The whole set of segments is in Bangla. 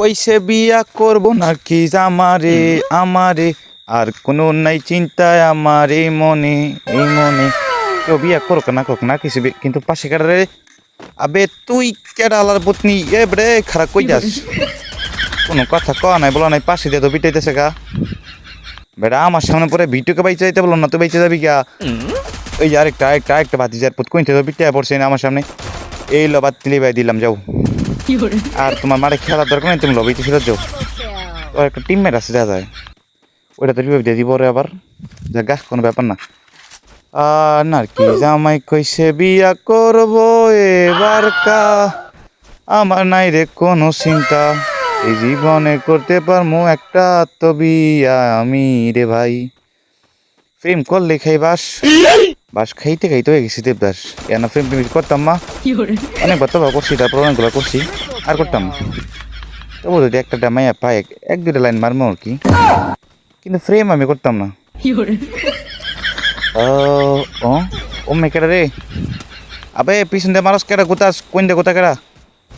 কইসে বিয়া করব নাকি আমারে আমারে? আর কোনো নাই চিন্তায় আমার মনে, এই মনে। কেউ বিয়া করুক না করুক না কিছু কিন্তু পাশে কাটারে আবে তুই কেডা আলার পুতনি, এ bre খারাপ কই যাস? কোনো কথা কওয়া নাই, বলা নাই, পাশে দিয়ে তো বিটাইতেছে গা। বেটা আমার সামনে পরে ভিডিওকে বাইচে যাইতে বলো না, তুই বাইচে যাবি গা। ওই যে আরেকটা আরেকটা আরেকটা বাতি যার পুত কইতে তো বিটাই পড়ছে না আমার সামনে। এই লো বাতি লিবাই দিলাম, যাও। আর তোমার মারে খেলার দরকার নেই তুমি লবিতে ফিরে যাও। ওর একটা টিমমেট আছে যা যায়। ওইটা তো রিভাইভ দিয়ে দিব রে আবার। যা গা কোনো ব্যাপার না। আর না কি জামাই কইছে বিয়া করব এবার কা? আমার নাই রে কোনো চিন্তা। এই জীবনে করতে পারমু একটা তো বিয়া আমি রে ভাই। প্রেম করলে খাই বাস খাইতে খাইতে হয়ে গেছি দেবদাস। কেন প্রেম প্রেম করতাম মা। অনেকবার তো করছি তারপর অনেকগুলো করছি আর করতাম না। তবু যদি একটা ডামাইয়া পাই এক- দুটা লাইন মারমো আর কি। কিন্তু ফ্রেম আমি করতাম না। ও ও ও মেকেরা রে? আবে পিছন দিয়ে মারস কেটা গোতাস কোন দে গোতা কেডা?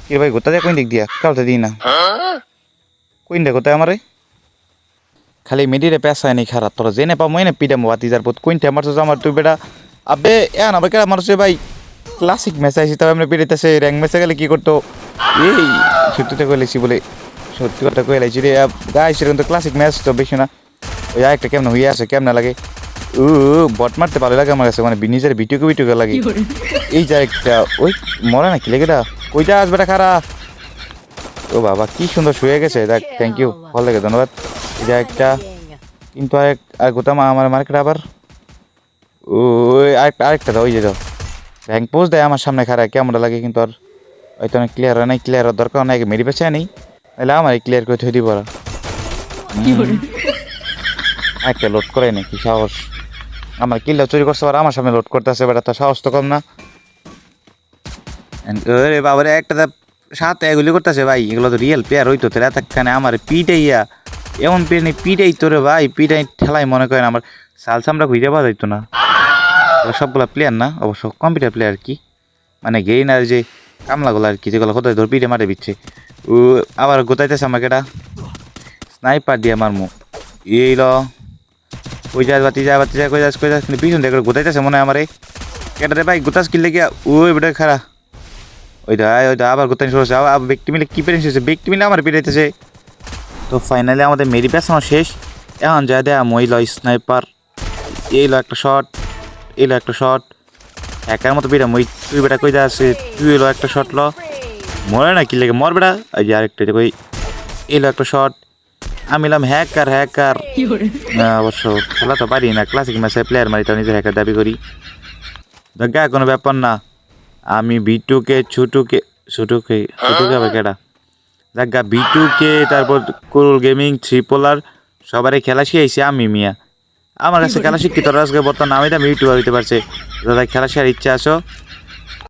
কি ভাই গোতা দিয়ে কোন দিক দিয়া? কাউতে দিই না। কোন দে গোতা আমারে? খালি মেডিরে পেশায় নেই খারাপ তোরা জেনে পাবো এনে পিডাম বাতি যার পথ কোনটা মারছিস আমার তুই বেটা? আবে এ আবার কেডা মারছে ভাই? ক্লাসিক ম্যাচ আইসি তবে আমরা পেরিতেছে র্যাঙ্ক ম্যাচে গেলে কি করতো? এই সত্যিটা কইলেছি বলে সত্যি কথা কইলাইছি রে গাইস এরকম তো ক্লাসিক ম্যাচ তো বেশি না। ওই একটা কেমন হইয়া আছে কেমন লাগে? উ বট মারতে ভালো লাগে আমার কাছে মানে নিজের ভিডিওকে ভিডিওকে লাগে। এই যা একটা ওই মরে না কি লেগে দা? কই যাস বেটা খারা? ও বাবা কি সুন্দর শুয়ে গেছে দেখ থ্যাংক ইউ ভালো লাগে ধন্যবাদ। এই যা একটা কিন্তু আরেক আর গোতাম আমার মার্কেট আবার? ওই আরেকটা আরেকটা দাও ওই যে দাও। র্যাঙ্ক পোস্ট দেয় আমার সামনে খারাপ কেমন লাগে কিন্তু আর হয়তো অনেক ক্লিয়ার হয় নাই ক্লিয়ার হওয়ার দরকার অনেক মেরি পেছে নেই। তাহলে আমার ক্লিয়ার করে থই দিব একটা লোড করে নাকি সাহস। আমার কিল্লা চুরি করছে আর আমার সামনে লোড করতেছে বেটা তো সাহস তো কম না। রে বাবারে একটা তো সাথে এগুলি করতেছে ভাই এগুলো তো রিয়েল প্লেয়ার হইতো তাহলে এতখানে আমার পিটাইয়া এমন নেই পিটাই তোরে ভাই পিটাই ঠেলাই মনে করেন আমার সালসা আমরা ঘুরে পাওয়া যাইতো না। সবগুলো প্লেয়ার না, অবশ্য কম্পিউটার প্লেয়ার কি। মানে গেইনার যে কামলাগুলো আর কি, যেগুলো কোথায় ধর পিঠে মারে দিচ্ছে ও, আবার গোতাইতেছে আমাকে এটা। স্নাইপার দিয়ে মারমু। এই ল। ওই যা বাতি যা বাতি যা, কই যাস কই যাস, কিন্তু পিছন দেখে গোতাইতেছে মনে হয় আমারে। কেটা রে ভাই, গোতাস কিনলে গিয়া ওই বেটা খারা ওই দা ওই দা আবার গোতাই শুরু আবার ব্যক্তি মিলে কি পেরেন্স হয়েছে ব্যক্তি মিলে আমার পিটাইতেছে। তো ফাইনালি আমাদের মেরি পেছানো শেষ। এখন যা দেয়া, মই ল স্নাইপার এই লো একটা শট এলো একটা শট একার মতো বেটা মই তুই বেটা কই আছে তুই এলো একটা শট ল। মরে না কি লেগে মর বেটা এই যে আরেকটা কই এলো একটা শট আমি এলাম হ্যাকার হ্যাকার অবশ্য খেলা তো পারি না ক্লাসিক ম্যাচে প্লেয়ার মারি তো নিজের হ্যাকার দাবি করি। দেখা কোনো ব্যাপার না। আমি বিটুকে ছুটুকে ছুটুকে ছুটুকে হবে কেডা? দেখা বিটুকে তারপর কুরুল গেমিং থ্রি পোলার সবারই খেলা শিখাইছি আমি মিয়া। আমার কাছে খেলা শিক্ষিত আজকে বর্তমানে, আমি তো ইউটিউবার হইতে পারছে। দাদা, খেলা শেয়ার ইচ্ছা আছো?